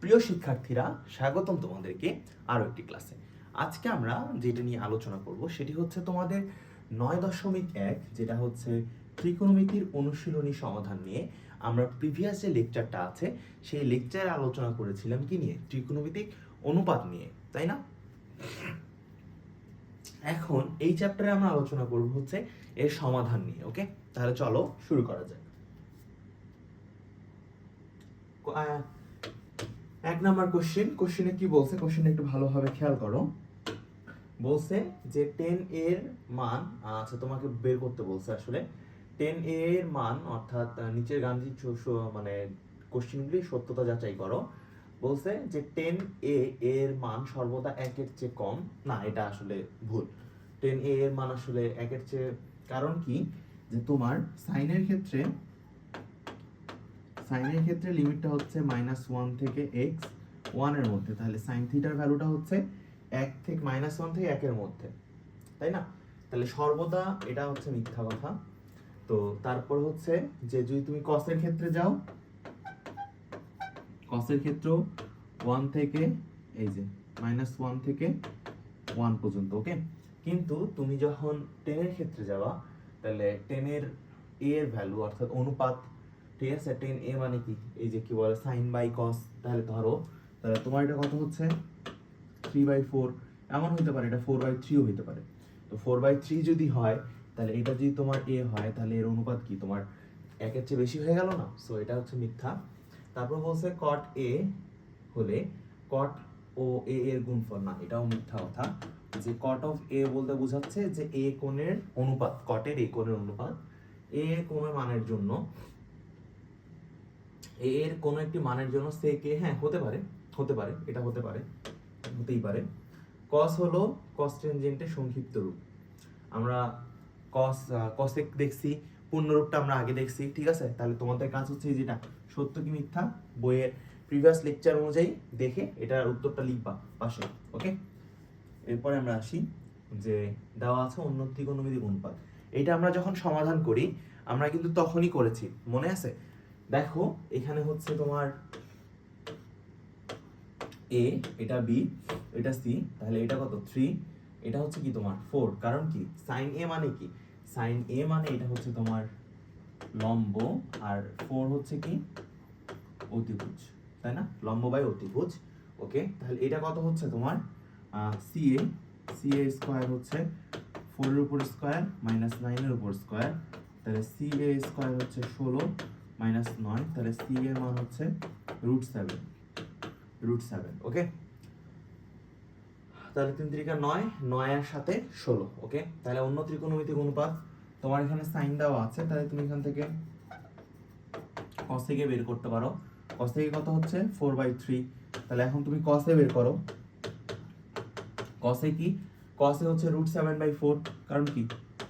প্রিয় শিক্ষার্থীরা, স্বাগতম তোমাদেরকে আরও একটি ক্লাসে। আজকে আমরা যেটা নিয়ে আলোচনা করব সেটি হচ্ছে তোমাদের নয় দশমিক এক, যেটা হচ্ছে ত্রিকোণমিতির অনুশীলনী সমাধান নিয়ে। আমরা প্রিভিয়াস যে লেকচারটা আছে, সেই লেকচারে আলোচনা করেছিলাম কি নিয়ে? ত্রিকোণমিতিক অনুপাত নিয়ে, তাই না? এখন এই চ্যাপ্টারে আমরা আলোচনা করব হচ্ছে এর সমাধান নিয়ে ওকে তাহলে চলো শুরু করা যাক। এক নাম্বার কোশ্চেন কোশ্চেনে কি বলছে? কোশ্চেনে একটু ভালোভাবে খেয়াল করো। বলছে যে টেন এর মান আচ্ছা তোমাকে বের করতে বলছে আসলে। টেন এর মান অর্থাৎ নিচের গান্ধী মানে কোশ্চেনগুলি সত্যতা যাচাই করো। বলছে যে টেন এ এর মান সর্বদা একের চেয়ে কম। না, এটা আসলে ভুল। টেন এ এর মান আসলে একের চেয়ে, কারণ কি? যে তোমার সাইনের ক্ষেত্রে সাইনের ক্ষেত্রে লিমিটটা হচ্ছে মাইনাস ওয়ান থেকে এক্স ওয়ানের মধ্যে। তাহলে সাইন থিটার ভ্যালুটা হচ্ছে এক থেকে মাইনাস ওয়ান থেকে একের মধ্যে। তাই না? তাহলে সর্বদা এটা হচ্ছে মিথ্যা কথা। তো তারপর হচ্ছে যে যদি তুমি কসের ক্ষেত্রে যাও কসের ক্ষেত্রেও ওয়ান থেকে, এই যে মাইনাস ওয়ান থেকে ওয়ান পর্যন্ত ওকে কিন্তু তুমি যখন টেনের ক্ষেত্রে যাবা, তাহলে টেনের এর ভ্যালু অর্থাৎ অনুপাত ঠিক আছে টেন এ মানে কি? এই যে কি বলে সাইন বাই কস তাহলে ধরো, তাহলে তোমার এটা কত হচ্ছে? থ্রি বাই ফোর এমন হতে পারে, এটা ফোর বাই থ্রিও হতে পারে। তো ফোর বাই থ্রি যদি হয়, তাহলে এটা যদি তোমার এ হয়, তাহলে এর অনুপাত কি? তোমার একের চেয়ে বেশি হয়ে গেল না? সো এটা হচ্ছে মিথ্যা। তারপর বলছে কট এ হলে কট ও এ এর গুণফল, না, এটাও মিথ্যা কথা। যে কট অফ এ বলতে বোঝাচ্ছে যে এ কোণের অনুপাত কটের এ কোণের অনুপাত এ কোণের মানের জন্য এর কোন একটি মানের জন্য সে কে হ্যাঁ হতে পারে হতে পারে, এটা হতে পারে, হতেই পারে। কস হলো কস টেনজেন্টের সংক্ষিপ্ত রূপ। আমরা কস কসেক দেখছি, পূর্ণরূপটা আমরা আগে দেখছি, ঠিক আছে? তাহলে তোমাদের কাজ হচ্ছে যেটা, সত্য কি মিথ্যা? বইয়ের প্রিভিয়াস লেকচার অনুযায়ী দেখে এটার উত্তরটা লিখবা পাশে ওকে এরপরে আমরা আসি যে দেওয়া আছে অন্য ত্রিকোণমিতিক অনুপাত। এটা আমরা যখন সমাধান করি, আমরা কিন্তু তখনই করেছি, মনে আছে? দেখো, এখানে হচ্ছে তোমার এ এটা বি এটা সি তাহলে এটা কত? থ্রি এটা হচ্ছে কি তোমার? ফোর কারণ কি? সাইন এ মানে কি? সাইন এ মানে এটা হচ্ছে তোমার লম্ব, আর ফোর হচ্ছে কি? অতিভুজ, তাই না? লম্ব বাই অতিভুজ ওকে তাহলে এটা কত হচ্ছে তোমার? C A C A square হচ্ছে ফোরের উপর স্কোয়ার মাইনাস নাইনের উপর স্কোয়ার তাহলে সি এ স্কোয়ার হচ্ছে ষোলো মাইনাস নয় তাহলে সি এর মান হচ্ছে root seven root seven okay তাহলে তিন তিরিকা নয়, নয়ের সাথে ষোলো ওকে তাহলে অন্য ত্রিকোণমিতিক অনুপাত তোমার এখানে সাইন দেওয়া আছে, তাহলে তুমি এখান থেকে কস থেকে বের করতে পারো। কস থেকে কত হচ্ছে? ফোর বাই থ্রি তাহলে এখন তুমি কসে বের করো। কসে কি? কসে হচ্ছে রুট সেভেন বাই ফোর কারণ কি?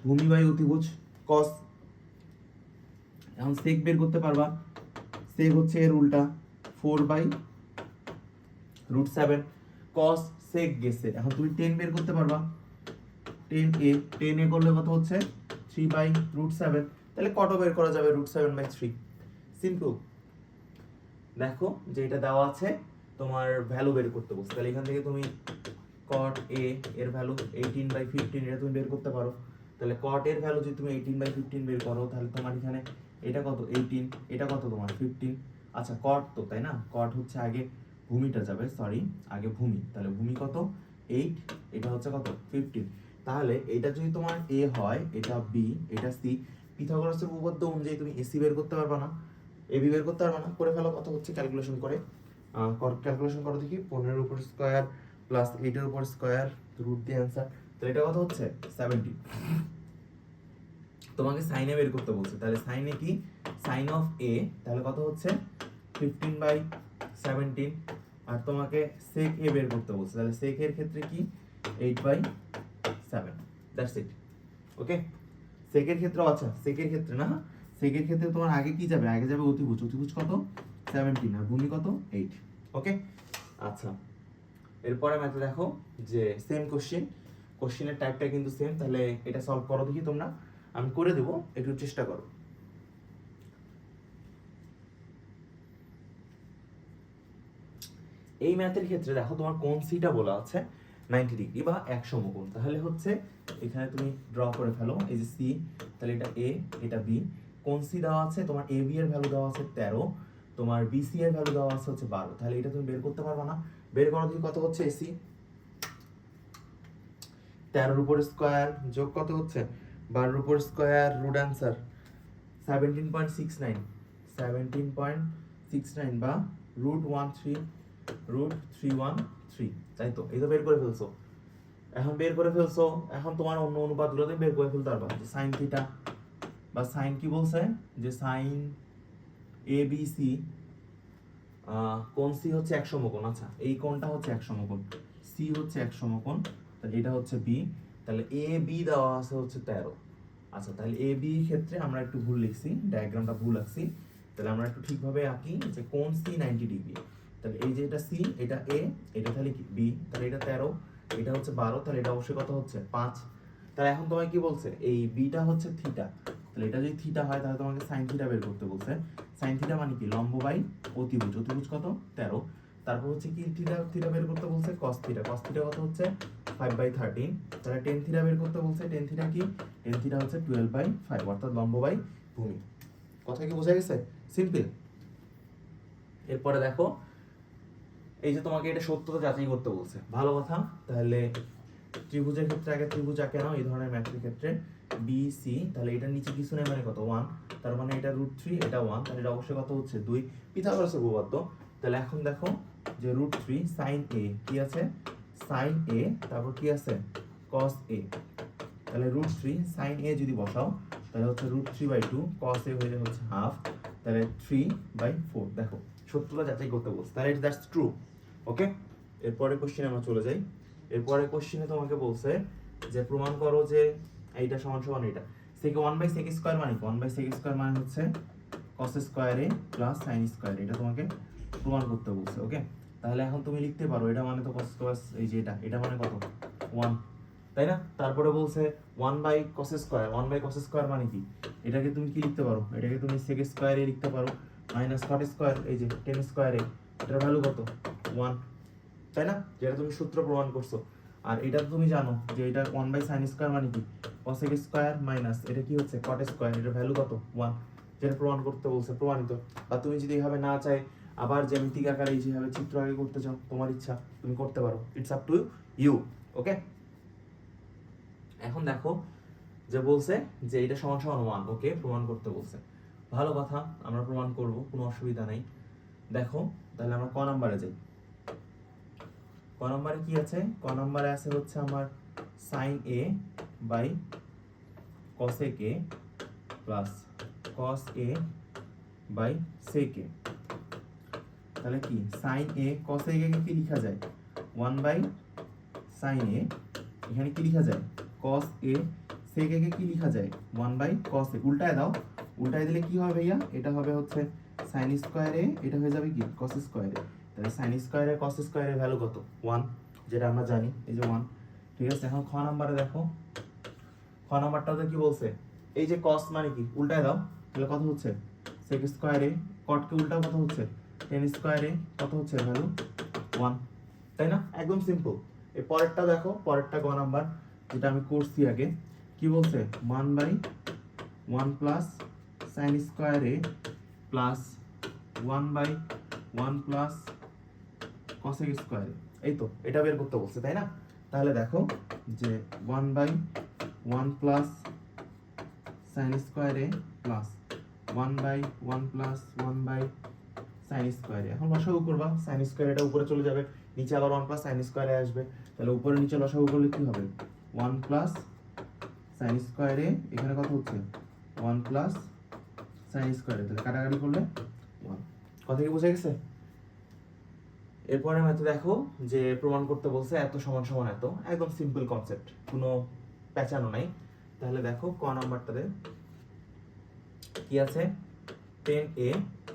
ভূমি বাই অতিভুজ কস এখন সেক বের করতে পারবা। সেক হচ্ছে এর উল্টা four by root seven cos sec গেছে। এখন তুমি টেন বের করতে পারবা। টেন এ টেন এ করলে কত হচ্ছে? থ্রি বাই রুট সেভেন তাহলে কত বের করা যাবে? Root seven by three simple দেখো যে এটা দেওয়া আছে, তোমার ভ্যালু বের করতে বলছে। তাহলে এখান থেকে তুমি কট এ এর ভ্যালু এইটিন বাই ফিফটিন এটা তুমি বের করতে পারো। তাহলে কট এর ভ্যালু যদি তুমি এইটিন বাই ফিফটিন বের করো, তাহলে তোমার এখানে এটা কত? এইটিন এটা কত তোমার? ফিফটিন আচ্ছা কট তো, তাই না? কট হচ্ছে আগে ভূমিটা যাবে সরি আগে ভূমি। তাহলে ভূমি কত? এইট এটা হচ্ছে কত? ফিফটিন তাহলে এটা যদি তোমার এ হয়, এটা বি এটা সি পিথাগোরাসের উপপাদ্য অনুযায়ী তুমি এসি বের করতে পারবে না। এ বি বের করতে পারবে না। করে ফেলো কত হচ্ছে ক্যালকুলেশন করে। ক্যালকুলেশন করো দেখি, পনেরোর উপর স্কোয়ার প্লাস এইটের উপর স্কোয়ার রুট দিয়ে অ্যান্সার তো এটা কত হচ্ছে? সেভেন্টি তোমাকে সাইনে বের করতে বলছে। তাহলে সাইনে কি? সাইন অফ এ তাহলে কত হচ্ছে? ফিফটিন বাই সেভেন্টিন আর তোমাকে সেক এ বের করতে বলছে। তাহলে সেক এর ক্ষেত্রে কি? Eight by seven that's it okay সেকের ক্ষেত্রে আচ্ছা সেকের ক্ষেত্রে না? সেকের ক্ষেত্রে তোমার আগে কি যাবে? আগে যাবে অতিভুজ। অতিভুজ কত? সেভেন্টিন আর ভূমি কত? এইট ওকে আচ্ছা। এরপরে ম্যাথে দেখো যে সেম কোশ্চেন কোশ্চেনের টাইপটা কিন্তু সেম তাহলে এটা সলভ করো দেখি তোমরা। আমি করে দেবো, একটু চেষ্টা করো। এই ম্যাথের ক্ষেত্রে দেখো তোমার কোন সিটা বলা আছে নাইনটি ডিগ্রি বা এক সমকোণ। তাহলে হচ্ছে এখানে তুমি ড্র করে ফেলো, এই যে সি তাহলে এটা এ এটা বি কোন সি দেওয়া আছে? তোমার এ বি এর ভ্যালু দেওয়া আছে তেরো, তোমার বিসি এর ভ্যালু দেওয়া আছে হচ্ছে বারো। তাহলে এটা তুমি বের করতে পারবে না। বের করো তুমি কত হচ্ছে এসি তেরোর উপর স্কোয়ার যোগ কত হচ্ছে? বারোর উপর square root answer seventeen point six nine seventeen point six nine বা root one three, root three one three. তাই তো? এই তো বের করে ফেলছো। এখন বের করে ফেলছো, এখন তোমার অন্য অনুপাতগুলো তুমি বের করে ফেলতে পারবা। যে সাইন থিটা বা সাইন কি বলছে? যে সাইন এ বি সি কোন সি হচ্ছে এক সমকোণ আচ্ছা এই কোণটা হচ্ছে এক সমকোণ সি হচ্ছে এক সমকোণ তাহলে এটা হচ্ছে বি তাহলে এ বি দেওয়া আছে হচ্ছে তেরো। আচ্ছা তাহলে এ বি ক্ষেত্রে আমরা একটু ভুল লিখছি ডায়াগ্রামটা ভুল আঁকছি। তাহলে আমরা একটু ঠিকভাবে আঁকি যে কোন সি নাইনটি ডিগ্রি তাহলে এই যে এটা সি এটা এ এটা তাহলে কি? বি তাহলে এটা তেরো, এটা হচ্ছে বারো, তাহলে এটা অবশ্যই কত হচ্ছে? পাঁচ। তাহলে এখন তোমায় কি বলছে? এই বিটা হচ্ছে থিটা তাহলে এটা যদি থিটা হয়, তাহলে তোমাকে সাইন থিটা বের করতে বলছে। সাইন থিটা মানে কি? লম্ব বাই অতিভুজ। অতিভুজ কত? তেরো। তারপর হচ্ছে কি থিটা থিটা বের করতে বলছে কস থিটা কস থিটা কত হচ্ছে? ফাইভ বাই থার্টিন তাহলে টেন থিটা বের করতে বলছে টেন থিটা কি? টেন থিটা হচ্ছে টুয়েলভ বাই ফাইভ অর্থাৎ লম্ব বাই ভূমি। কথা কি বোঝা গেছে? সিম্পল এরপরে দেখো, এই যে তোমাকে এটা সত্যতা যাচাই করতে বলছে। ভালো কথা। তাহলে ত্রিভুজের ক্ষেত্রে আগে ত্রিভুজ আঁকে নাও, এই ধরনের ম্যাথের ক্ষেত্রে। বি সি তাহলে এটা নিচে কিছু নেই মানে কত? ওয়ান তার মানে এটা রুট থ্রি এটা ওয়ান তাহলে এটা অবশ্যই কত হচ্ছে? দুই। পিথাগোরাসের উপপাদ্য। তাহলে এখন দেখো যে রুট থ্রি সাইন এ কি আছে? সাইন এ তারপর কি আছে? কস এ তাহলে রুট থ্রি সাইন এ যদি বসাও, তাহলে হচ্ছে root three by two cos A হয়ে যায় হচ্ছে হাফ তাহলে থ্রি বাই ফোর দেখো। সত্যতা যাচাই করতে বলছে। তাহলে এটা দ্যাটস ট্রু ওকে এরপরে কোশ্চেনে আমরা চলে যাই। এরপরে কোশ্চেনে তোমাকে বলছে যে, প্রমাণ করো যে এইটা সমান সমান এটা সেকে ওয়ান বাই সেক স্কোয়ার মানে ওয়ান বাই সেক স্কোয়ার মানে হচ্ছে কস স্কোয়ারে প্লাস সাইন স্কোয়ার এটা তোমাকে প্রমাণ করতে বলছে ওকে তাহলে এখন তুমি লিখতে পারো, এটা মানে তো কস স্কোয়ার এই যে এটা এটা মানে কত? ওয়ান তাই না? তারপরে বলছে one by cos square one by cos square মানে কি? এটাকে তুমি কি লিখতে পারো? এটাকে তুমি সেক স্কোয়ারে লিখতে পারো মাইনাস কট স্কোয়ার এই যে টেন স্কোয়ারে এটার ভ্যালু কত? ওয়ান তাই না? যেটা তুমি সূত্র প্রমাণ করছ। আর এটা তুমি জানো যে এটা ওয়ান বাই সাইন স্কোয়ার মানে কি? কসেক স্কোয়ার মাইনাস এটা কি হচ্ছে? কট স্কোয়ার এটার ভ্যালু কত? ওয়ান যেটা প্রমাণ করতে বলছে, প্রমাণিত। বা তুমি যদি এভাবে না চাই আবার জ্যামিতিক আকারে যেভাবে চিত্র আগে করতে চাও, তোমার ইচ্ছা, তুমি করতে পারো। It's up to you okay এখন দেখো যে বলছে যে এটা সমান সমান ওয়ান ওকে প্রমাণ করতে বলছে। ভালো কথা, আমরা প্রমাণ করব, কোনো অসুবিধা নেই। দেখো, তাহলে আমরা ক নাম্বারে যাই। ক নাম্বারে কি আছে? ক নাম্বারে আছে হচ্ছে আমার sine A by cosec A plus cos A by sec A তাহলে কি? সাইন এ কসেক এ কি লেখা যায়? ওয়ান বাই সাইন এ এখানে কি লেখা যায়? কস এ সেক এ কি লেখা যায়? ওয়ান বাই কস এ উল্টায় দাও। উল্টায় দিলে কি হবে ভাইয়া? এটা হবে হচ্ছে সাইন স্কোয়ারে এটা হয়ে যাবে কি? কস স্কোয়ারে তাহলে সাইন স্কোয়ারে কস স্কোয়ারের ভ্যালু কত? ওয়ান যেটা আমরা জানি, এই যে ওয়ান ঠিক আছে? এখন খ নাম্বারে দেখো। খ নাম্বারটাতে কি বলছে? এই যে কস মানে কি? উল্টায় দাও। তাহলে কত হচ্ছে? সেক স্কোয়ারে কটকে উল্টাও কত হচ্ছে? টেন স্কোয়ারে কত হচ্ছে ভ্যালু ওয়ান তাই না? একদম সিম্পল এই পরেরটা দেখো, পরেরটা গ নাম্বার যেটা আমি করছি আগে। কি বলছে? One by one plus sine square A plus one by one plus cosec square A এই তো, এটা বের করতে বলছে, তাই না? তাহলে দেখো যে one by one plus sine square A plus one by one plus one by sine square A এখন লসাগু করবা সাইন স্কোয়ার এটা উপরে চলে যাবে, নিচে আবার ওয়ান প্লাস সাইন স্কোয়ারে আসবে। তাহলে উপরে নিচে লসাগু করলে কি হবে? ওয়ান প্লাস সাইন স্কোয়ারে এখানে কত হচ্ছে? ওয়ান প্লাস সাইন স্কোয়ারে তাহলে কাটাকাটি করলে ওয়ান কথা কি বোঝা গেছে? এরপরে হয়তো দেখো যে প্রমাণ করতে বলছে এত সমান সমান এত। একদম সিম্পল কনসেপ্ট কোনো প্যাচানো নাই। তাহলে দেখো ক নাম্বারটাতে কি আছে? টেন এ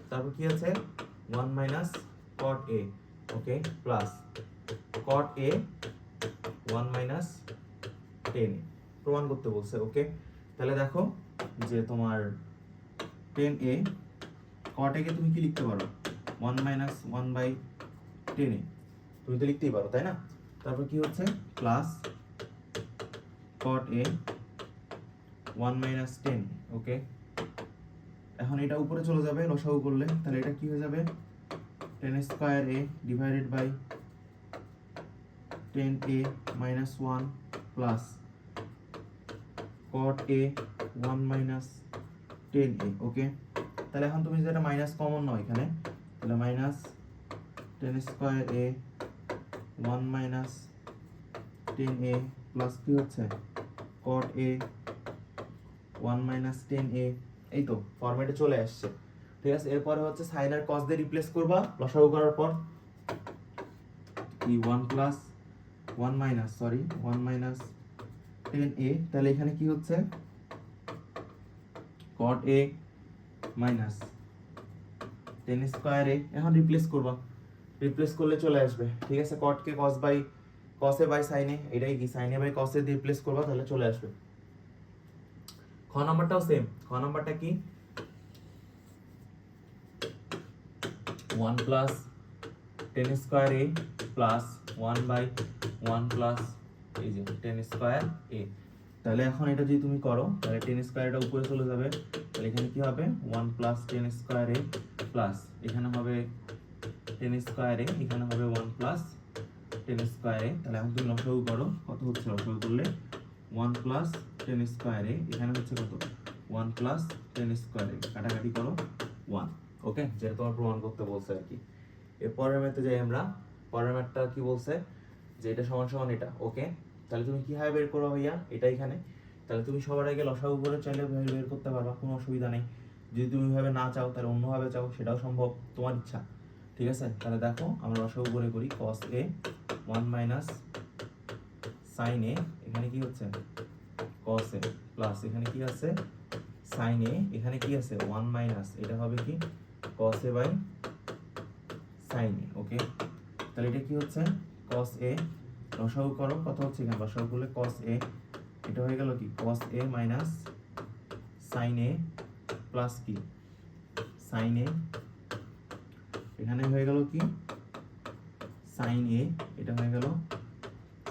তারপর কি আছে? One minus cot A okay plus cot A one minus tan প্রমাণ করতে বলছে ওকে তাহলে দেখো যে তোমার টেন এ কট একে তুমি কি লিখতে পারো? One minus one by tan A তুমি তো লিখতেই পারো, তাই না? তারপর কি হচ্ছে? Plus cot A one minus tan okay এখন এটা উপরে চলে যাবে লসাগু করলে। তাহলে এটা কি হয়ে যাবে? Tan square A divided by tan A minus one plus cot A one minus tan A okay তাহলে এখন তুমি যদি এটা মাইনাস কমন নাও এখানে, তাহলে minus tan square A one minus tan A plus কি হচ্ছে? Cot A one minus tan A এই তো ফরম্যাটে চলে আসছে। ঠিক আছে, এরপরে হচ্ছে সাইন আর কস দিয়ে রিপ্লেস করবা, লসাগু করার পর। কি one plus one minus sorry one minus tan A তাহলে এখানে কি হচ্ছে? Cot A minus tan square A এখন রিপ্লেস করবা। রিপ্লেস করলে চলে আসবে। ঠিক আছে কটকে কস বাই কসে বাই সাইনে এটাই কি? সাইনে বাই কসে রিপ্লেস করবা, তাহলে চলে আসবে। খ নাম্বারটাও সেম খ নাম্বারটা কি? One plus tan square A plus one by one plus এই যে টেন স্কোয়ার এ তাহলে এখন এটা যদি তুমি করো, তাহলে টেন স্কোয়ার এটা উপরে চলে যাবে। তাহলে এখানে কি হবে? One plus tan square A plus এখানে হবে টেন স্কোয়ার এ এখানে হবে one plus tan square A তাহলে এখন তুমি লসাগু করো। কত হচ্ছে লসাগু করলে? ওয়ান প্লাস টেন স্কোয়ার এখানে হচ্ছে কত? One plus tan square. কাটাকাটি করো, ওয়ান। ওকে? যেটা তোমার প্রমাণ করতে বলছে আর কি। এর পরের ম্যাথে যাই আমরা। পরের ম্যাথটা কি বলছে? যে এটা সমান সমান এটা। ওকে? তাহলে তুমি কীভাবে বের করো ভাইয়া? এটা এখানে। তাহলে তুমি সবার আগে লসাগু করে চাইলে বের করতে পারবা, কোনো অসুবিধা নেই। যদি তুমি ভাবে না চাও, তাহলে অন্যভাবে চাও, সেটাও সম্ভব, তোমার ইচ্ছা। ঠিক আছে? তাহলে দেখো, আমরা লসাগু করে করি cos A one minus sine A এখানে কি হচ্ছে? কস এ প্লাস এখানে কি আছে? সাইন এ এখানে কি আছে? ওয়ান মাইনাস এটা হবে কি? Cos A by sine A okay তাহলে এটা কি হচ্ছে? কস এ লসাগু করো কত হচ্ছে এখানে লসাগু করলে কস এ এটা হয়ে গেল কি? Cos A minus sine A plus কি? সাইন এ এখানে হয়ে গেল কি? সাইন এ এটা হয়ে গেল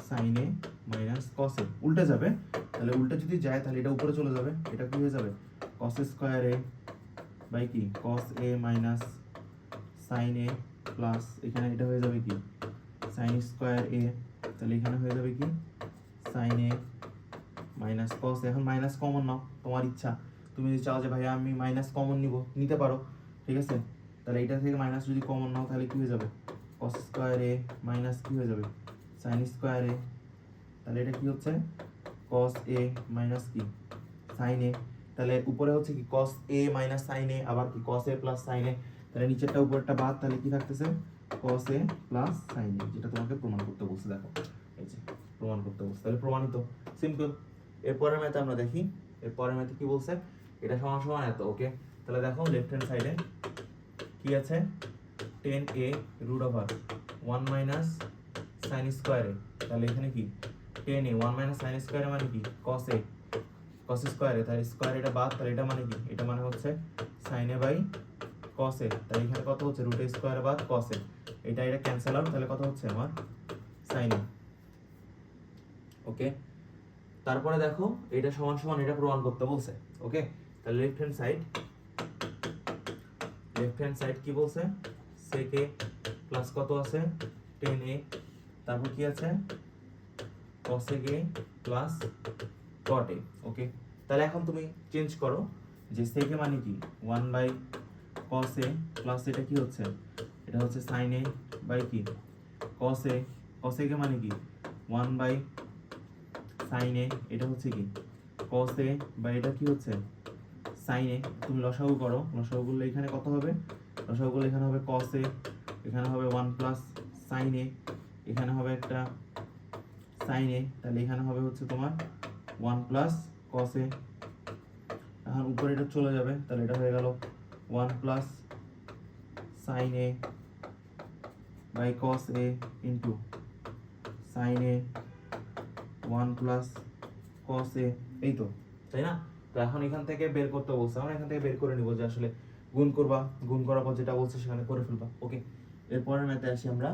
সাইন এ মাইনাস কস উল্টে যাবে, তাহলে উল্টে যদি যায়, তাহলে এটা উপরে চলে যাবে। এটা কি হয়ে যাবে? কস স্কোয়ার এ বাই কি? Cos A minus sine A plus এখানে এটা হয়ে যাবে কি? সাইন স্কোয়ার এ তাহলে এখানে হয়ে যাবে কি? সাইন এ মাইনাস কস এখন মাইনাস কমন নাও, তোমার ইচ্ছা। তুমি যদি চাও যে ভাই আমি মাইনাস কমন নিব, নিতে পারো। ঠিক আছে? তাহলে এটা থেকে মাইনাস যদি কমন নাও, তাহলে কি হয়ে যাবে? কস স্কোয়ার এ মাইনাস কি হয়ে যাবে? সাইন স্কোয়ার এ তাহলে এটা কি হচ্ছে? কস এ মাইনাস কি সাইন এ তাহলে উপরে হচ্ছে কি কস এ মাইনাস সাইন আবার কি কস এ প্লাস সাইন তাহলে নিচেরটা উপরটা বাদ, তাহলে কি থাকতেছে? কস এ প্লাস সাইন এ যেটা তোমাকে প্রমাণ করতে বলছে, দেখো। এই যে, প্রমাণ করতে বলছে। তাহলে প্রমাণিত সিম্পল এরপরের ম্যাথে আমরা দেখি, এরপরের ম্যাথে কি বলছে? এটা সমান সমান এত ওকে তাহলে দেখো লেফট হ্যান্ড সাইডে কি আছে? Tan A root over one minus sine square তাহলে এখানে কি? Tan A one minus sine square মানে কি? Cos A cos square A তাহলে স্কোয়ার এটা বাদ, তাহলে এটা মানে কি? এটা মানে হচ্ছে সাইন এ বাই কস এ তাহলে এখানে কত হচ্ছে? রুট স্কোয়ার বাদ কস এ এটা এটা ক্যান্সেল আউট তাহলে কত হচ্ছে আমার? সাইন এ ওকে তারপরে দেখো, এটা সমান সমান এটা প্রমাণ করতে বলছে ওকে তাহলে left hand side left hand side কি বলছে? a প্লাস কত আছে? টেন এ তারপর কি আছে? Cosec a plus cot a okay তাহলে এখন তুমি চেঞ্জ করো যে a মানে কি? One by cos a plus এটা কি হচ্ছে? এটা হচ্ছে sin a বাই কি? a cosec a মানে কি? ওয়ান বাই sin a, এটা হচ্ছে কি? cos a বা এটা কি হচ্ছে? sin a, তুমি লসাগু করো। লসাগু করলে এখানে কত হবে? লসাগু করলে এখানে হবে cos a, এখানে হবে ওয়ান প্লাস sin a, এখানে হবে একটা sin a, তাহলে এখানে হবে হচ্ছে তোমার ওয়ান প্লাস cos a এখন উপরে এটা চলে যাবে, তাহলে এটা হয়ে গেল one plus sin a by cos a into sin a one plus cos a, এই তো, তাই না? তো এখন এখান থেকে বের করতে বলছে, আমরা এখান থেকে বের করে নিব যে আসলে গুণ করবা, গুণ করার পর যেটা বলছে সেখানে করে ফেলবা ওকে এরপরের ম্যাথে আসি আমরা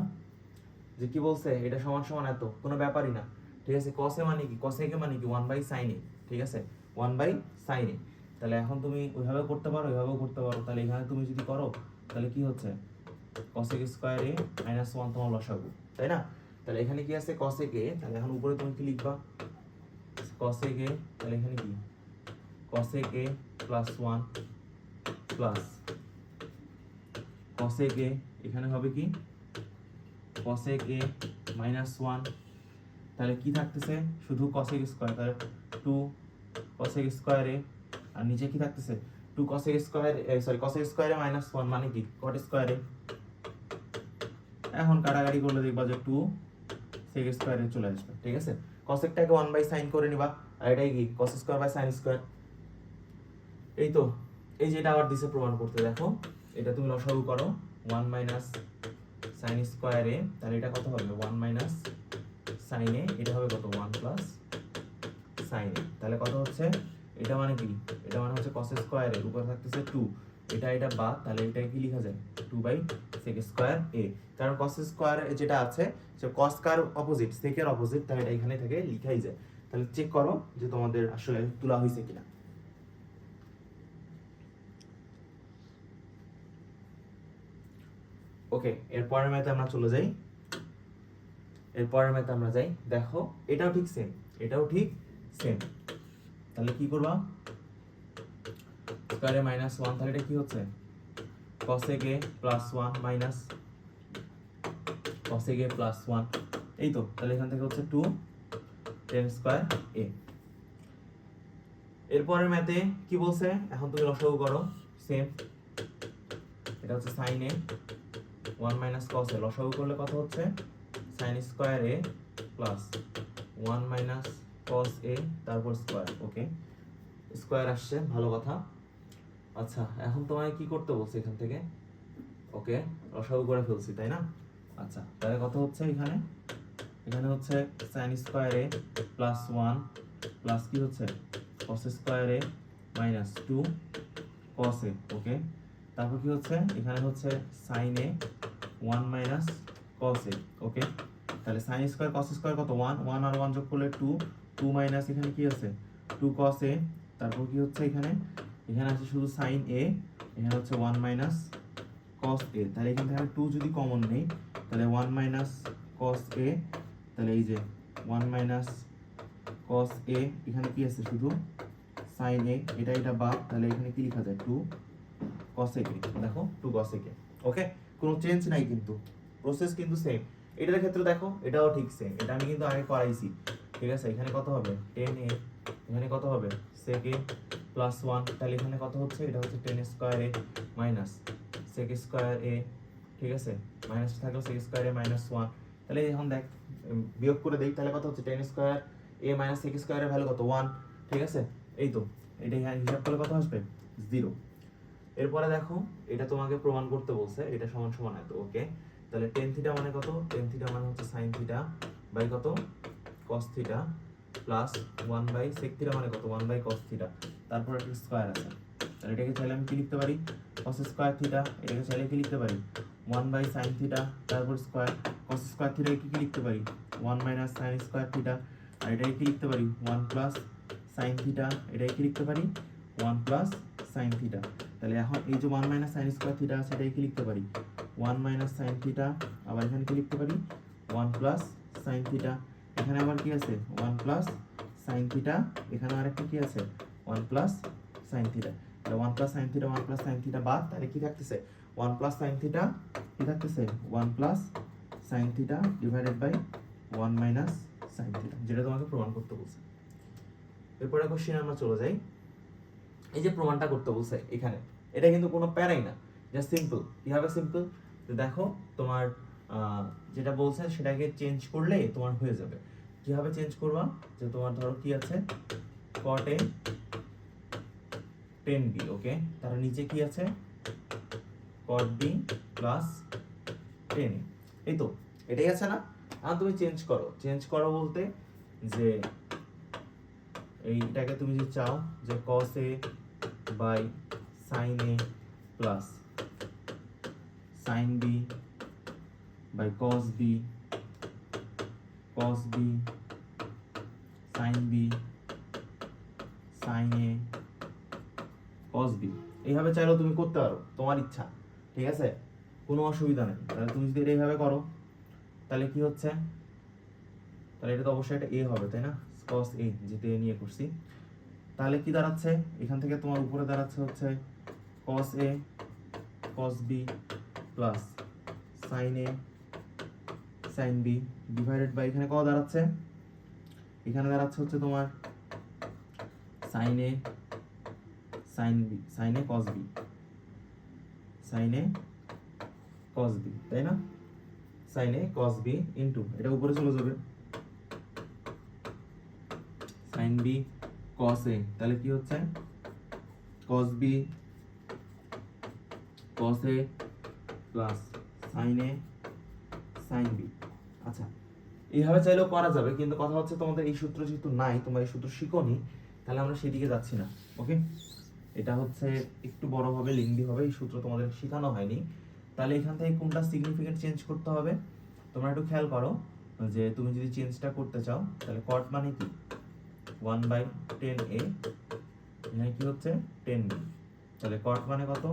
যে কি বলছে, এটা সমান সমান এত, কোনো ব্যাপারই না। ঠিক আছে? কসে মানে কি? কসেকে মানে কি? ওয়ান বাই সাইন ঠিক আছে? ওয়ান বাই সাইন তাহলে এখন তুমি ওইভাবে করতে পারো ওইভাবেও করতে পারো। তাহলে এখানে তুমি যদি করো, তাহলে কি হচ্ছে? Cosec square A minus one তোমার লসাগু তাই না? তাহলে এখানে কি আছে? কসেক এ তাহলে এখন উপরে তুমি কি লিখবা? কসেক এ তাহলে এখানে কি? Cosec A plus one plus cosec A এখানে হবে কি? কসেক এ মাইনাস ওয়ান তাহলে কি থাকতেছে? শুধু কসেক স্কোয়ার তাহলে টু কসেক স্কোয়ারে আর নিচে কি থাকতেছে? Two cosec square sorry cosec square A minus one মানে কি? কট স্কোয়ারে এখন কাটাকাটি করলে দেখবা যে টু সেক স্কোয়ারে চলে আসবে, ঠিক আছে? কসেকটাকে ওয়ান বাই সাইন করে নিবা, আর এটাই কি? Cos square by sine square এই তো, এই যেটা আবার দিছে প্রমাণ করতে, দেখো। এটা তুমি লসাগু করো ওয়ান মাইনাস সাইন স্কোয়ারে তাহলে এটা কত হবে? ওয়ান মাইনাস সাইনে এটা হবে কত? ওয়ান প্লাস সাইনে তাহলে কত হচ্ছে? এটা মানে কি? এটা মানে হচ্ছে কস স্কোয়ারের উপরে থাকতেছে টু এটা এটা বাদ, তাহলে এটা কি লেখা যায়? Two by sec square A কারণ কস স্কোয়ার যেটা আছে যে কস কার অপোজিট সেকের অপোজিট তাহলে এটা এখানে থেকে, লিখাই যায়। তাহলে চেক করো যে তোমাদের আসলে তোলা হয়েছে কিনা। ওকে এরপরের ম্যাথে আমরা চলে যাই। এরপরের ম্যাথে আমরা যাই। দেখো, এটাও ঠিক সেম এটাও ঠিক সেম তাহলে কি করবা? স্কোয়ারে মাইনাস ওয়ান তাহলে এটা কি হচ্ছে? Cosec A plus one minus cosec A plus one এই তো, তাহলে এখান থেকে হচ্ছে টু টেন স্কোয়ার এ এরপরের ম্যাথে কি বলছে? এখন তুমি লসাগু করো সেম এটা হচ্ছে sine A one minus cos লসাগু করলে কত হচ্ছে? Sine square A plus one minus cos A তারপর স্কোয়ার ওকে স্কোয়ার আসছে, ভালো কথা। আচ্ছা এখন তোমায় কি করতে বলছে এখান থেকে? ওকে লসাগু করে ফেলছি, তাই না? আচ্ছা তাহলে কত হচ্ছে এখানে? এখানে হচ্ছে sine square A plus one plus কি হচ্ছে? Cos square A minus two cos A okay তারপর কি হচ্ছে? এখানে হচ্ছে sine A one minus cos A okay তাহলে সাইন স্কোয়ার কস স্কোয়ার কত? ওয়ান ওয়ান আর ওয়ান যোগ করলে টু টু মাইনাস এখানে কি আছে? টু কস এ তারপর কি হচ্ছে এখানে? এখানে আছে শুধু সাইন এ এখানে হচ্ছে ওয়ান মাইনাস কস এ তাহলে এখান থেকে টু যদি কমন নেই, তাহলে ওয়ান মাইনাস কস এ তাহলে এই যে ওয়ান মাইনাস কস এ এখানে কি আছে শুধু? সাইন এ এটা এটা বাদ, তাহলে এখানে কি লেখা যায়? টু কসেক দেখো টু কসেক ওকে কোনো চেঞ্জ নাই কিন্তু। প্রসেস কিন্তু সেম এটার ক্ষেত্রে দেখো, এটাও ঠিক সেম এটা আমি কিন্তু আগে করাইছি। ঠিক আছে? এখানে কত হবে? টেন এ এখানে কত হবে? সেক এ প্লাস ওয়ান তাহলে এখানে কত হচ্ছে? এটা হচ্ছে tan square A minus sec square A ঠিক আছে? মাইনাস থাকল sec square A minus one তাহলে এখন দেখ বিয়োগ করে দেই, তাহলে কত হচ্ছে? Tan square A minus sec স্কোয়ারের ভ্যালু কত? ওয়ান ঠিক আছে? এই তো, এটা হিসাব করলে কত আসবে? জিরো এরপরে দেখো, এটা তোমাকে প্রমাণ করতে বলছে, এটা সমান সমান এত ওকে তাহলে টেন থিটা মানে কত? টেন থিটা মানে হচ্ছে সাইন থিটা বাই কত? Cos theta plus one by sec theta মানে কত? ওয়ান বাই কস থিটা তারপর একটা স্কোয়ার আছে। তাহলে এটাকে চাইলে আমি কি লিখতে পারি? কস স্কোয়ার থিটা এটাকে চাইলে কি লিখতে পারি? ওয়ান বাই সাইন থিটা তারপর স্কোয়ার কস স্কোয়ার থিটা কি কি লিখতে পারি? One minus sine square theta আর এটাকে কি লিখতে পারি? ওয়ান প্লাস সাইন থিটা এটাকে কি লিখতে পারি? ওয়ান প্লাস সাইন থিটা তাহলে এখন এই যে one minus sine square theta আছে, এটাকে কি লিখতে পারি? ওয়ান মাইনাস সাইন থিটা আবার এখানে কি লিখতে পারি? ওয়ান প্লাস সাইন থিটা এখানে আবার কি আছে? ওয়ান প্লাস সাইন থিটা এখানে আরেকটা কি আছে? ওয়ান প্লাস সাইন থিটা তাহলে one plus sine theta one plus sine theta বাদ, তাহলে কি থাকতেছে? ওয়ান প্লাস সাইন থিটা কি থাকতেছে? One plus sine theta divided by one minus sine theta যেটা তোমাকে প্রমাণ করতে বলছে। এরপরে কোশ্চেন আমরা চলে যাই। এই যে প্রমাণটা করতে বলছে এখানে, এটা কিন্তু কোনো প্যারাই না জাস্ট সিম্পল কীভাবে সিম্পল দেখো, তোমার যেটা বলছে সেটাকে চেঞ্জ করলে তোমার হয়ে যাবে। কীভাবে চেঞ্জ করবা? যে তোমার ধরো কি আছে? কট টেন বি ওকে তার নিচে কি আছে? কট বি প্লাস টেন এই তো, এটাই আছে না? তুমি চেঞ্জ করো। চেঞ্জ করো বলতে যে এইটাকে তুমি যদি চাও যে cos a by sin a plus sin b by cos B cos B sine B sine A cos B এইভাবে চাইলেও তুমি করতে পারো, তোমার ইচ্ছা, ঠিক আছে? কোনো অসুবিধা নেই। তাহলে তুমি যদি এটা এইভাবে করো, তাহলে কি হচ্ছে? তাহলে এটা তো অবশ্যই একটা এ হবে, তাই না? কস এ যেটা নিয়ে করছি। তাহলে কি দাঁড়াচ্ছে? এখান থেকে তোমার উপরে দাঁড়াচ্ছে হচ্ছে cos A cos B plus sine A sine B divided by এখানে কত দাঁড়াচ্ছে? এখানে দাঁড়াচ্ছে হচ্ছে তোমার sine A sine B sine A cos B sine A cos B তাই না? Sine A cos B into এটা উপরে চলে যাবে। সাইন বি কস এ তাহলে কি হচ্ছে? Cos B cos A plus sine A sine B আচ্ছা এইভাবে চাইলেও করা যাবে, কিন্তু কথা হচ্ছে তোমাদের এই সূত্র যেহেতু নাই, তোমরা এই সূত্র শিখোনি, তাহলে আমরা সেদিকে যাচ্ছি না ওকে এটা হচ্ছে একটু বড় হবে লিঙ্গি হবে, এই সূত্র তোমাদের শেখানো হয়নি। তাহলে এখান থেকে কোনটা সিগনিফিকেন্ট চেঞ্জ করতে হবে? তোমরা একটু খেয়াল করো, যে তুমি যদি চেঞ্জটা করতে চাও, তাহলে কট মানে কি? ওয়ান বাই টেন এ এখানে কি হচ্ছে? টেন বি তাহলে কট মানে কত?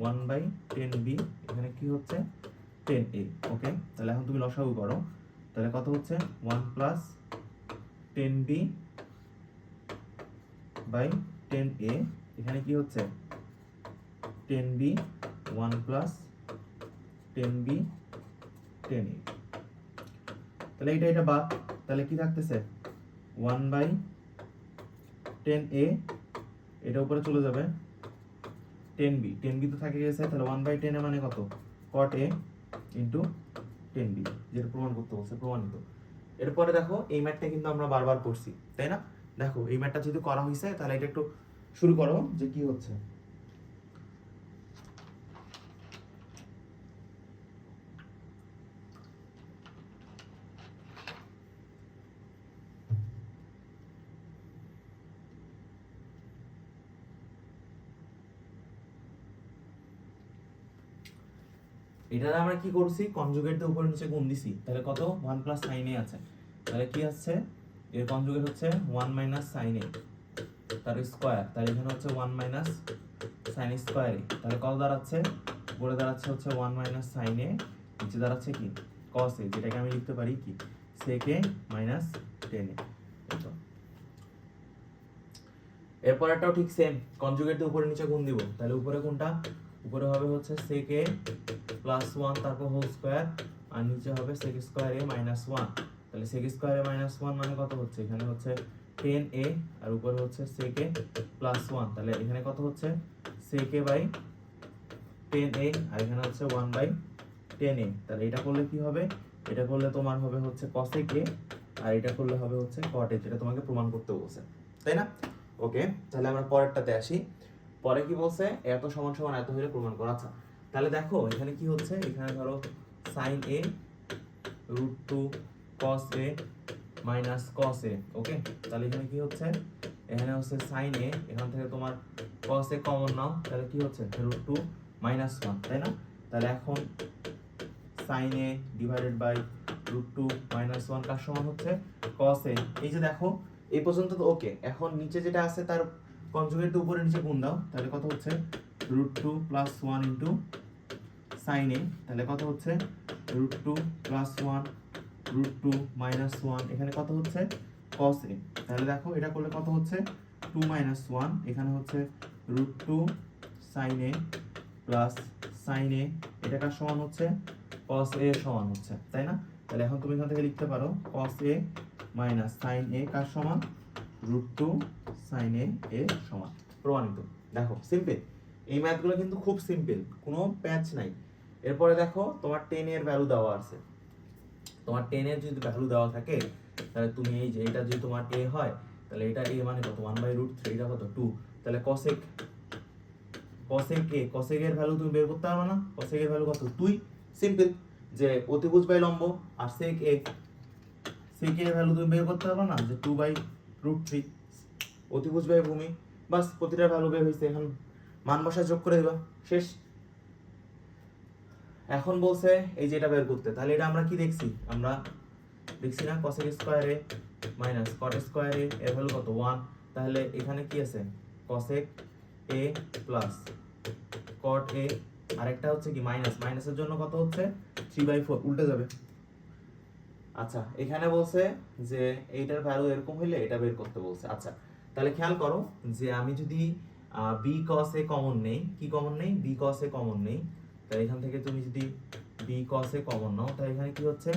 ওয়ান বাই টেন বি এখানে কি হচ্ছে? টেন এ ওকে তাহলে এখন তুমি লসাগু করো। তাহলে কত হচ্ছে? One plus tan B by tan A এখানে কি হচ্ছে? Tan B one plus tan B tan A তাহলে এটা এটা বাদ। তাহলে কি থাকতেছে? ওয়ান বাই টেন এ এটা উপরে চলে যাবে টেন বি টেন বি তো থাকে গেছে, তাহলে ওয়ান বাই টেন এ মানে কত? Cot A into tan B যেটা প্রমাণ করতে বলছে, প্রমাণিত। এরপরে দেখো, এই ম্যাটটা কিন্তু আমরা বারবার করছি, তাই না? দেখো, এই ম্যাটটা যদি করা হয়েছে তাহলে এটা একটু শুরু করো যে কি হচ্ছে। এটা আমরা কি করছি? কনজুগেট দিয়ে উপরে নিচে গুণ দিছি। তাহলে কত? ওয়ান প্লাস সাইন আছে। তাহলে কি আসছে? এর কনজুগেট হচ্ছে ওয়ান মাইনাস সাইন তার স্কোয়ার তাহলে এখানে হচ্ছে ওয়ান মাইনাস সাইন স্কোয়ার তাহলে কত দাঁড়াচ্ছে? উপরে দাঁড়াচ্ছে হচ্ছে ওয়ান মাইনাস সাইন নিচে দাঁড়াচ্ছে কি? কস এ যেটাকে আমি লিখতে পারি কি? সেক মাইনাস টেন এ এরপরেরটাও ঠিক সেম কনজুগেট দিয়ে উপরে নিচে গুণ দিব। তাহলে উপরে কোনটা? উপরে হবে হচ্ছে সেক এ প্লাস ওয়ান তারপর হোল স্কোয়ার আর নিচে হবে sec square A minus one তাহলে sec square A minus one মানে কত হচ্ছে? এখানে হচ্ছে টেন এ আর উপরে হচ্ছে সেক এ প্লাস ওয়ান তাহলে এখানে কত হচ্ছে? Sec A by tan A আর এখানে হচ্ছে ওয়ান বাই টেন এ তাহলে এটা করলে কি হবে? এটা করলে তোমার হবে হচ্ছে কসেক এ আর এটা করলে হবে হচ্ছে কট এ যেটা তোমাকে প্রমাণ করতে বলছে। তাই না? ওকে তাহলে আমরা পরেরটাতে আসি। পরে কি বলছে? এত সমান সমান এত হলে প্রমাণ করা আচ্ছা। তাহলে দেখো, এখানে কি হচ্ছে? এখানে ধরো sine A root two cos A minus cos A okay তাহলে এখানে কি হচ্ছে? এখানে হচ্ছে সাইন এ এখান থেকে তোমার কস এ কমন নাও। তাহলে কি হচ্ছে? রুট টু মাইনাস ওয়ান তাই না? তাহলে এখন sine A divided by root two minus one কার সমান হচ্ছে? কস এ এই যে দেখো, এই পর্যন্ত তো ওকে এখন নিচে যেটা আছে তার কনজুগেট উপরে নিচে গুণ দাও, তাহলে কত হচ্ছে? Root two plus one into sine A তাহলে কত হচ্ছে? Root two plus one root two minus one এখানে কত হচ্ছে? কস এ তাহলে দেখো এটা করলে কত হচ্ছে? টু মাইনাস ওয়ান এখানে হচ্ছে root two sine A plus sine A এটা কার সমান হচ্ছে? কস এ সমান হচ্ছে, তাই না? তাহলে এখন তুমি এখান থেকে লিখতে পারো কস এ মাইনাস সাইন এ কার সমান? রুট টু সাইন এ এর সমান। প্রমাণিত। দেখো সিম্পল এই ম্যাথগুলো কিন্তু খুব সিম্পল কোনো প্যাচ নাই। এরপরে দেখো, তোমার টেন এর ভ্যালু দেওয়া আছে। তোমার টেন এর যদি ভ্যালু দেওয়া থাকে, তাহলে তুমি এই যে, এটা যদি তোমার এ হয়, তাহলে এটা এ মানে কত? ওয়ান বাই রুট থ্রি এটা কত? টু তাহলে কসেক কসেক এ কসেক এর ভ্যালু তুমি বের করতে পারবে না। কসেক এর ভ্যালু কত? তুই সিম্পল যে অতিভুজ বাই লম্ব আর সেক এ সেক এর ভ্যালু তুমি বের করতে পারবে না? যে টু বাই রুট থ্রি অতিভুজ বাই ভূমি, বাস প্রতিটার ভ্যালু বের হয়েছে এখন। মান বসা যোগ করে দিবা। শেষ। এখন বলছে এই যেটা বের করতে, তাহলে এটা আমরা কি দেখছি? আমরা দেখছি না cosec square A minus cot square A এর ভ্যালু কত? 1 তাহলে এখানে কি আছে? cosec a plus cot a আরেকটা হচ্ছে কি? মাইনাস মাইনাসের জন্য কত হচ্ছে? 3 বাই 4 উল্টে যাবে। আচ্ছা এখানে বলছে যে এইটার ভ্যালু এরকম হইলে এটা বের করতে বলছে। আচ্ছা তাহলে খেয়াল করো যে আমি যদি বি কস এ কমন নেই, কি কমন নেই? বি কস এ কমন নেই। তাহলে এখান থেকে তুমি যদি বি কস এ কমন নাও, তাহলে এখানে কি হচ্ছে?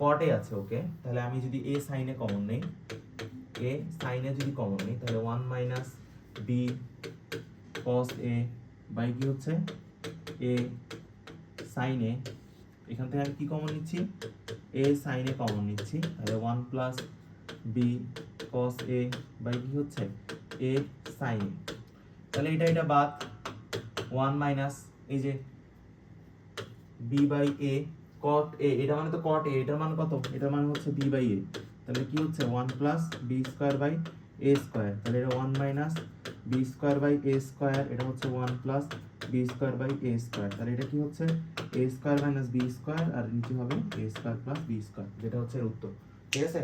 কট আছে ওকে তাহলে আমি যদি এ সাইনে কমন নেই এ সাইনে যদি কমন নেই, তাহলে one minus B cos A by কি হচ্ছে? এ সাইনে এখান থেকে আমি কি কমন নিচ্ছি? এ সাইনে কমন নিচ্ছি। তাহলে one plus B cos A by কি হচ্ছে এ সাইন তাহলে এটা এটা বাদ। ওয়ান মাইনাস এই যে বি বাই এ কট এ এটা মানে তো কট এ এটার মান কত? এটার মান হচ্ছে বি বাই এ তাহলে কি হচ্ছে? One plus B square by A square তাহলে এটা one minus B square by A square এটা হচ্ছে one plus B square by A square তাহলে এটা কি হচ্ছে? A square minus B square আর নিচে হবে? A square plus B square যেটা হচ্ছে উত্তর। ঠিক আছে?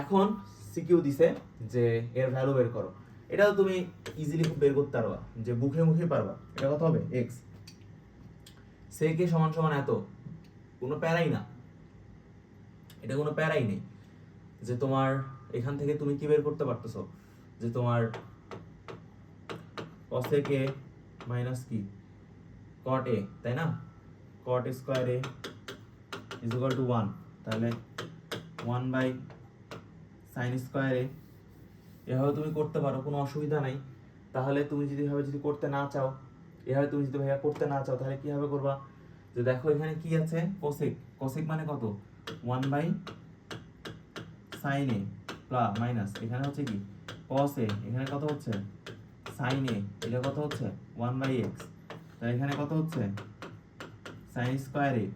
এখন সিকিউ দিছে যে এর ভ্যালু বের করো। এটা তুমি ইজিলি বের করতে পারবা, যে মুখে মুখে পারবা। এটা কত হবে? এক্স সে কে সমান সমান এত? কোনো প্যারাই না। এটা কোনো প্যারাই নেই। যে তোমার এখান থেকে তুমি কি বের করতে পারতেছো? যে তোমার cosec a মাইনাস কি? Cot a, তাই না? Cot square a is equal to 1 তাহলে 1 বাই sin স্কয়ার a, এভাবে তুমি করতে পারো, কোনো অসুবিধা নাই। তাহলে তুমি যদি এভাবে যদি করতে না চাও, এভাবে তুমি যদি ভাইয়া করতে না চাও, তাহলে কীভাবে করবা? যে দেখো এখানে কি আছে? কোসেক কোসেক মানে কত? 1 by sin a plus minus এখানে হচ্ছে কি? cos a এখানে কত হচ্ছে? Sin a এটা কত হচ্ছে? 1 বাই x তাহলে এখানে কত হচ্ছে? sin স্কয়ার a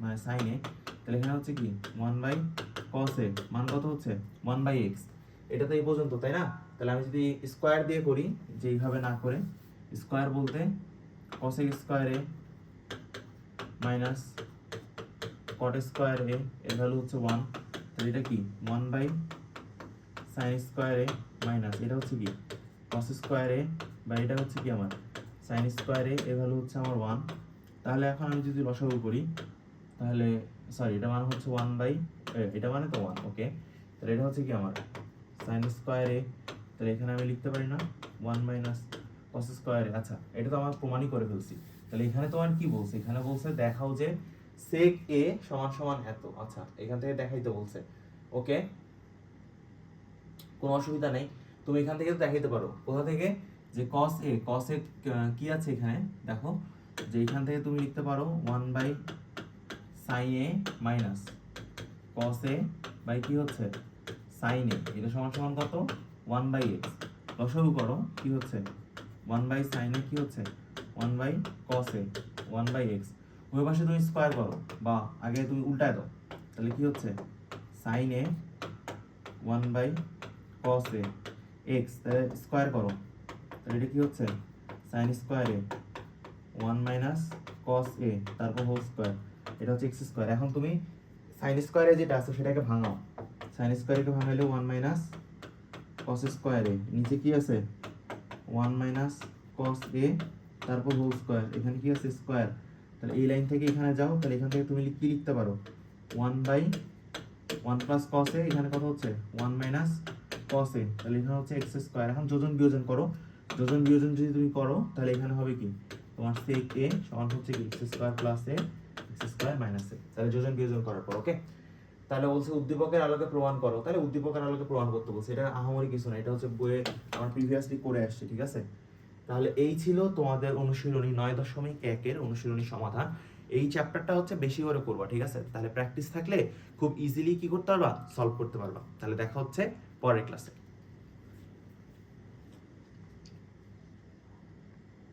মানে sin a তাহলে এখানে হচ্ছে কি? 1 বাই cos a মান কত হচ্ছে? 1 বাই x এটা তো এই পর্যন্ত, তাই না? তাহলে আমি যদি স্কয়ার দিয়ে করি যে এইভাবে না করে, স্কয়ার বলতে cosec square a minus cot square a এর ভ্যালু হচ্ছে 1 তাহলে এটা কি? 1 by sin square a minus, এটা হচ্ছে কি? Cos স্কয়ার বা এটা হচ্ছে কি আমার? sin স্কয়ার এর ভ্যালু হচ্ছে আমার 1 তাহলে এখন আমি যদি লসাগু করি, তাহলে সরি এটা মানে হচ্ছে 1 বাই এটা মানে তো 1 ওকে তাহলে এটা হচ্ছে কি আমার? sin স্কয়ার তাহলে এখানে আমি লিখতে পারি না 1 মাইনাস cos স্কয়ার আচ্ছা এটা তো আমার প্রমাণই করে ফেলছি। তাহলে এখানে তোমার কি বলছে? এখানে বলছে দেখাও যে sec a সমান সমান এত আচ্ছা এখান থেকে দেখাইতে বলছে ওকে কোনো অসুবিধা নেই। তুমি এখান থেকে দেখাইতে পারো। কোথা থেকে? যে cos a cos a কি আছে এখানে? দেখো, যে এখান থেকে তুমি লিখতে পারো 1 by sin a minus cos a by কি হচ্ছে? sin a এটা সমান সমান কত? 1 বাই x লসাগু করো, কি হচ্ছে? 1 বাই sin a কি হচ্ছে? 1 by cos a 1 by x ওই পাশে তুমি স্কয়ার করো, বা আগে তুমি উল্টায় দাও। তাহলে কি হচ্ছে? sin a 1 by cos a x, তাহলে স্কয়ার করো। তাহলে এটা কি হচ্ছে? Sin square a 1 minus cos a, তারপর হোল স্কয়ার এটা হচ্ছে x স্কয়ার এখন তুমি sin স্কয়ারে যেটা আছে, সেটাকে ভাঙাও। Sin স্কয়ারকে ভাঙাইলে 1 মাইনাস cos স্কয়ার নিচে কি আছে? 1 মাইনাস cos a, তারপর হোল স্কয়ার এখানে কি আছে? স্কয়ার তাহলে এই লাইন থেকে এখানে যাও। তাহলে এখান থেকে তুমি কি লিখতে পারো? 1 বাই 1 প্লাস cos a, এখানে কত হচ্ছে? 1 মাইনাস a তাহলে এখানে হচ্ছে x স্কয়ার এখন যোজন বিয়োজন করো। যোজন বিয়োজন যদি তুমি করো, তাহলে এখানে হবে কি? তোমার sec a সমান হচ্ছে কি? x square plus a, x square minus a তাহলে যোজন বিয়োজন করার পর ওকে তাহলে বলছে উদ্দীপকের আলোকে প্রমাণ করো। তাহলে উদ্দীপকের আলোকে প্রমাণ করতে বলছে। এটা আহামরি কিছু না, এটা হচ্ছে বইয়ে আমার প্রিভিয়াসলি করে আসছে, ঠিক আছে? তাহলে এই ছিল তোমাদের অনুশীলনী নয় দশমিক একের অনুশীলনী সমাধান। এই চ্যাপ্টারটা হচ্ছে বেশি করে করবা, ঠিক আছে? তাহলে প্র্যাকটিস থাকলে খুব ইজিলি কি করতে পারবা? সলভ করতে পারবা। তাহলে দেখা হচ্ছে পরের ক্লাসে